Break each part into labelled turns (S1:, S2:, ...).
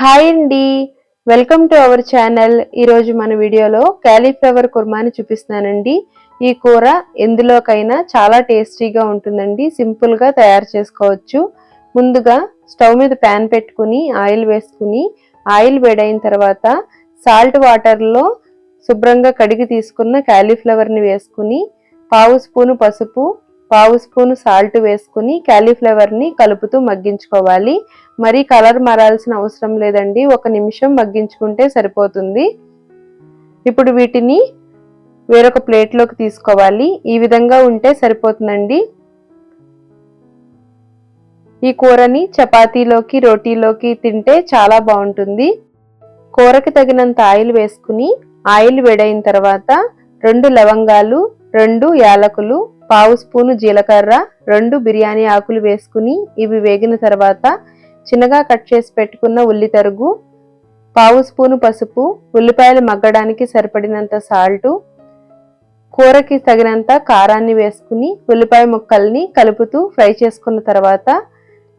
S1: Hi అండి. Welcome to our channel. ఈరోజు మన వీడియోలో క్యాలీఫ్లవర్ కుర్మాని చూపిస్తున్నానండి. ఈ కూర ఎందులోకైనా చాలా టేస్టీగా ఉంటుందండి. సింపుల్గా తయారు చేసుకోవచ్చు. ముందుగా స్టవ్ మీద ప్యాన్ పెట్టుకుని ఆయిల్ వేసుకుని ఆయిల్ వేడైన తర్వాత సాల్ట్ వాటర్లో శుభ్రంగా కడిగి తీసుకున్న క్యాలీఫ్లవర్ని వేసుకుని పావు స్పూను పసుపు పావు స్పూన్ సాల్ట్ వేసుకుని క్యాలీఫ్లవర్ని కలుపుతూ మగ్గించుకోవాలి. మరీ కలర్ మారాల్సిన అవసరం లేదండి. ఒక నిమిషం మగ్గించుకుంటే సరిపోతుంది. ఇప్పుడు వీటిని వేరొక ప్లేట్లోకి తీసుకోవాలి. ఈ విధంగా ఉంటే సరిపోతుందండి. ఈ కూరని చపాతీలోకి రోటీలోకి తింటే చాలా బాగుంటుంది. కూరకి తగినంత ఆయిల్ వేసుకుని ఆయిల్ వేడైన తర్వాత రెండు లవంగాలు రెండు యాలకులు పావు స్పూను జీలకర్ర రెండు బిర్యానీ ఆకులు వేసుకుని ఇవి వేగిన తర్వాత చిన్నగా కట్ చేసి పెట్టుకున్న ఉల్లి తరుగు పావు స్పూను పసుపు ఉల్లిపాయలు మగ్గడానికి సరిపడినంత సాల్టు కూరకి తగినంత కారాన్ని వేసుకుని ఉల్లిపాయ ముక్కల్ని కలుపుతూ ఫ్రై చేసుకున్న తర్వాత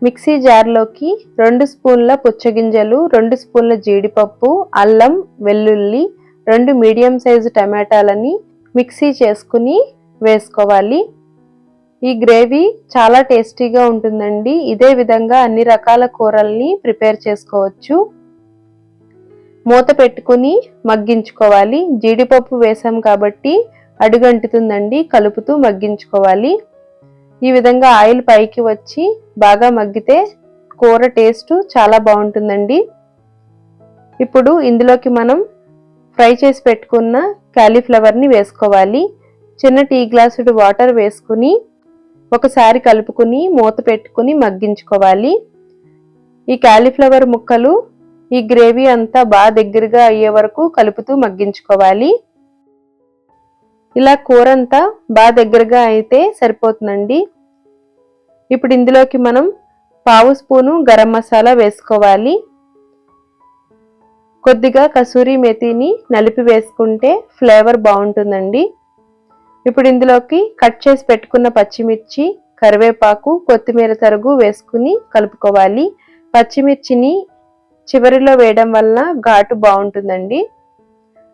S1: మిక్సీ జార్లోకి రెండు స్పూన్ల పుచ్చగింజలు రెండు స్పూన్ల జీడిపప్పు అల్లం వెల్లుల్లి రెండు మీడియం సైజు టమాటాలని మిక్సీ చేసుకుని వేసుకోవాలి. ఈ గ్రేవీ చాలా టేస్టీగా ఉంటుందండి. ఇదే విధంగా అన్ని రకాల కూరల్ని ప్రిపేర్ చేసుకోవచ్చు. మూత పెట్టుకుని మగ్గించుకోవాలి. జీడిపప్పు వేసాం కాబట్టి అడుగంటుతుందండి. కలుపుతూ మగ్గించుకోవాలి. ఈ విధంగా ఆయిల్ పైకి వచ్చి బాగా మగ్గితే కూర టేస్ట్ చాలా బాగుంటుందండి. ఇప్పుడు ఇందులోకి మనం ఫ్రై చేసి పెట్టుకున్న క్యాలీఫ్లవర్ని వేసుకోవాలి. చిన్న టీ గ్లాసుడు వాటర్ వేసుకుని ఒకసారి కలుపుకుని మూత పెట్టుకుని మగ్గించుకోవాలి. ఈ క్యాలీఫ్లవర్ ముక్కలు ఈ గ్రేవీ అంతా బాగా దగ్గరగా అయ్యే వరకు కలుపుతూ మగ్గించుకోవాలి. ఇలా కూర అంతా బాగా దగ్గరగా అయితే సరిపోతుందండి. ఇప్పుడు ఇందులోకి మనం పావు స్పూను గరం మసాలా వేసుకోవాలి. కొద్దిగా కసూరి మెతిని నలిపి వేసుకుంటే ఫ్లేవర్ బాగుంటుందండి. ఇప్పుడు ఇందులోకి కట్ చేసి పెట్టుకున్న పచ్చిమిర్చి కరివేపాకు కొత్తిమీర తరుగు వేసుకుని కలుపుకోవాలి. పచ్చిమిర్చిని చివరిలో వేయడం వల్ల ఘాటు బాగుంటుందండి.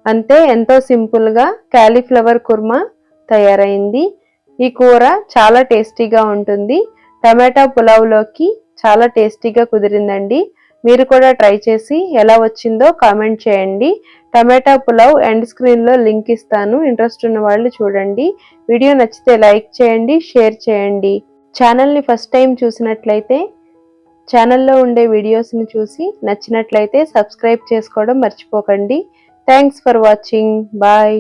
S1: అంతే ఎంతో సింపుల్గా క్యాలీఫ్లవర్ కుర్మా తయారైంది. ఈ కూర చాలా టేస్టీగా ఉంటుంది. టమాటా పులావ్లోకి చాలా టేస్టీగా కుదిరిందండి. మీరు కూడా ట్రై చేసి ఎలా వచ్చిందో కామెంట్ చేయండి. టమాటా పులావ్ ఎండ్ స్క్రీన్లో లింక్ ఇస్తాను. ఇంట్రెస్ట్ ఉన్న వాళ్ళు చూడండి. వీడియో నచ్చితే లైక్ చేయండి షేర్ చేయండి. ఛానల్ని ఫస్ట్ టైం చూసినట్లయితే ఛానల్లో ఉండే వీడియోస్ని చూసి నచ్చినట్లయితే సబ్స్క్రైబ్ చేసుకోవడం మర్చిపోకండి. Thanks for watching bye